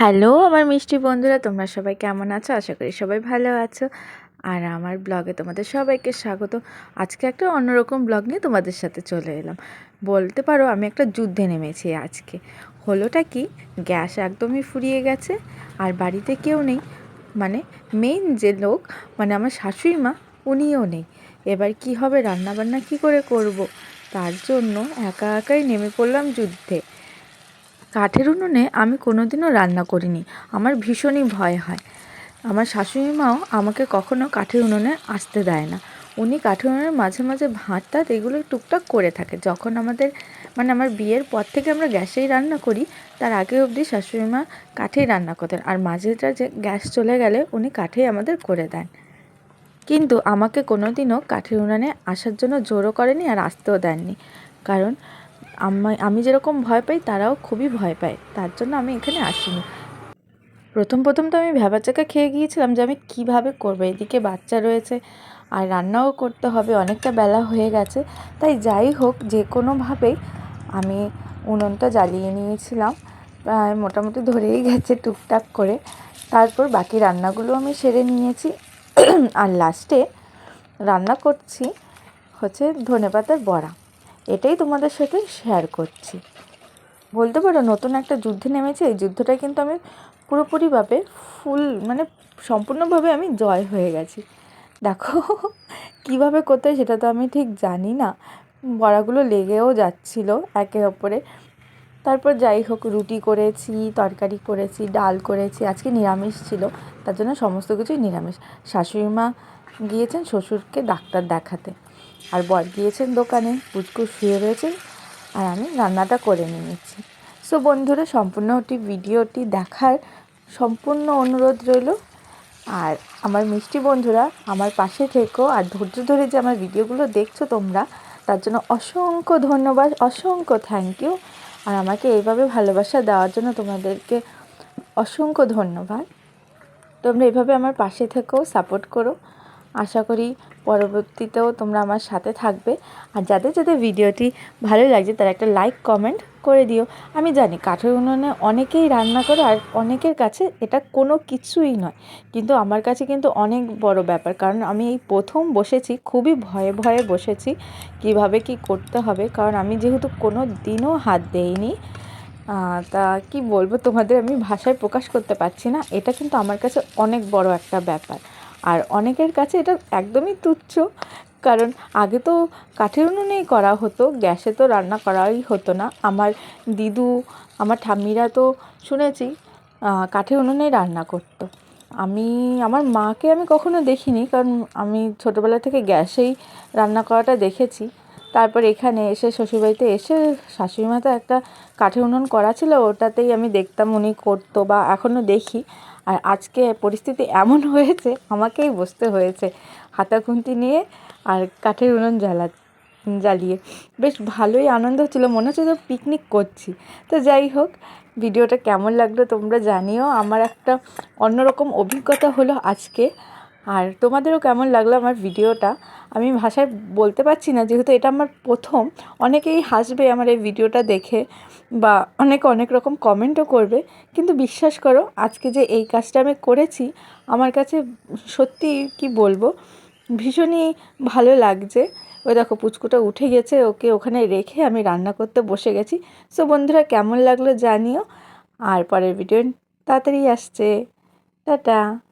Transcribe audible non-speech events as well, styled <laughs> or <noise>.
Hello, আমার মিষ্টি বন্ধুরা, তোমরা সবাই কেমন আছো? আশা করি সবাই ভালো আছো। আর আমার ব্লগে তোমাদের সবাইকে স্বাগত। আজকে একটা অন্যরকম ব্লগ নিয়ে তোমাদের সাথে চলে এলাম। বলতে পারো, আমি একটা যুদ্ধে নেমেছি আজকে। হলোটা কি? গ্যাস একদমই ফুরিয়ে গেছে, আর বাড়িতে কেউ নেই। মানে মেইন যে লোক মানে আমার শাশুড়ি মা, উনিও নেই। এবার কি হবে, রান্নাবান্না কি করে করব? তার জন্য একা একাই নেমে পড়লাম যুদ্ধে। কাঠের উনুনে আমি কোনোদিনও রান্না করিনি। আমার ভীষণই ভয় হয়। আমার শাশুড়ি মাও আমাকে কখনো কাঠের উনুনে আসতে দেয় না। উনি কাঠের উনুনের মাঝে মাঝে ভাত টাত এগুলো টুকটাক করে থাকে। যখন আমাদের মানে আমার বিয়ের পর থেকে আমরা গ্যাসেই রান্না করি, তার আগে অবধি শাশুড়ি মা কাঠেই রান্না করতেন। আর মাঝেটা যে গ্যাস চলে গেলে উনি কাঠেই আমাদের করে দেন। কিন্তু আমাকে কোনো দিনও কাঠের উনানে আসার জন্য জোরও করেনি আর আসতেও দেননি। কারণ আমি আমি যেরকম ভয় পাই, তারাও খুবই ভয় পায়। তার জন্য আমি এখানে আসিনি। প্রথম প্রথম তো আমি ভ্যাবাচাকা খেয়ে গিয়েছিলাম যে আমি কীভাবে করব। এদিকে বাচ্চা রয়েছে আর রান্নাও করতে হবে, অনেকটা বেলা হয়ে গেছে। তাই যাই হোক, যে কোনোভাবেই আমি উনুনটা জ্বালিয়ে নিয়েছিলাম। প্রায় মোটামুটি ধরেই গেছে টুকটাক করে। তারপর বাকি রান্নাগুলো আমি সেরে নিয়েছি। আর লাস্টে রান্না করছি হচ্ছে ধনেপাতার বড়া। এটাই তোমাদের সাথে শেয়ার করছি। বলতে পারো, নতুন একটা যুদ্ধে নেমেছে, এই যুদ্ধটা কিন্তু আমি পুরোপুরিভাবে ফুল মানে সম্পূর্ণভাবে আমি জয় হয়ে গেছি। দেখো, কীভাবে করতে সেটা তো আমি ঠিক জানি না। বড়াগুলো লেগেও যাচ্ছিল একে অপরে। তারপর যাই হোক, রুটি করেছি, তরকারি করেছি, ডাল করেছি, আজকে নিরামিষ ছিল, তার জন্য সমস্ত কিছুই নিরামিষ। শাশুড়ি মা গিয়েছেন শ্বশুরকে ডাক্তার দেখাতে। আর বর গিয়েছেন দোকানে, পুচকু শুয়ে রয়েছে আর আমি রান্নাটা করে নিয়েছি সো বন্ধুরা, সম্পূর্ণটি ভিডিওটি দেখার সম্পূর্ণ অনুরোধ রইল। আর আমার মিষ্টি বন্ধুরা, আমার পাশে থেকেও আর ধৈর্য ধরে যে আমার ভিডিওগুলো দেখছ তোমরা, তার জন্য অসংখ্য ধন্যবাদ, অসংখ্য থ্যাংক ইউ আর আমাকে এইভাবে ভালোবাসা দেওয়ার জন্য তোমাদেরকে অসংখ্য ধন্যবাদ। তোমরা এভাবে আমার পাশে থেকেও সাপোর্ট করো। আশা করি পরবর্তীতেও তোমরা আমার সাথে থাকবে। আর যাদের যাদের ভিডিওটি ভালো লাগছে, তারা একটা লাইক কমেন্ট করে দিও। আমি জানি কাঠের উনুনে অনেকেই রান্না করে আর অনেকের কাছে এটা কোনো কিছুই নয়। কিন্তু আমার কাছে কিন্তু অনেক বড় ব্যাপার। কারণ আমি এই প্রথম বসেছি, খুবই ভয়ে ভয়ে বসেছি কীভাবে কি করতে হবে। কারণ আমি যেহেতু কোনো দিনও হাত দেইনি তা কি বলব? তোমাদের আমি ভাষায় প্রকাশ করতে পারছি না। এটা কিন্তু আমার কাছে অনেক বড় একটা ব্যাপার। আর অনেকের কাছে এটা একদমই তুচ্ছ। কারণ আগে তো কাঠের উনুনেই করা হতো, গ্যাসে তো রান্না করাই হতো না। আমার দিদু, আমার ঠাম্মিরা তো শুনেছি কাঠের উনুনেই রান্না করতো। আমি, আমার মাকে আমি কখনো দেখিনি, কারণ আমি ছোটোবেলা থেকে গ্যাসেই রান্না করাটা দেখেছি। তারপর এখানে এসে শ্বশুরবাড়িতে এসে শাশুড়ি তো একটা কাঠের উনুন করা ছিল, ওটাতেই আমি দেখতাম উনি করতো বা এখনও দেখি। আর আজকে পরিস্থিতি এমন <laughs> হয়েছে, আমাকেই বসতে হয়েছে হাতা খুন্তি নিয়ে আর কাঠের উনুন জ্বালা, জ্বালিয়ে। বেশ ভালোই আনন্দ হচ্ছিল, মনে হচ্ছে তো পিকনিক করছি। তো যাই হোক ভিডিওটা কেমন লাগল তোমরা জানিও। আমার একটা অন্যরকম অভিজ্ঞতা হলো আজকে। আর তোমাদেরও কেমন লাগল আমার ভিডিওটা? আমি ভাষায় বলতে পারছি না, যেহেতু এটা আমার প্রথম। অনেকেই হাসবে আমার এই ভিডিওটা দেখে বা অনেকে, অনেক রকম কমেন্টও করবে। কিন্তু বিশ্বাস করো, আজকে যে এই কাজটা আমি করেছি, আমার কাছে সত্যি কি বলব, ভীষণই ভালো লাগছে। ওই দেখো, পুচকুটা উঠে গেছে, ওকে ওখানে রেখে আমি রান্না করতে বসে গেছি। সো বন্ধুরা, কেমন লাগল জানিও। আর পরের ভিডিও তাড়াতাড়ি আসছে। টাটা।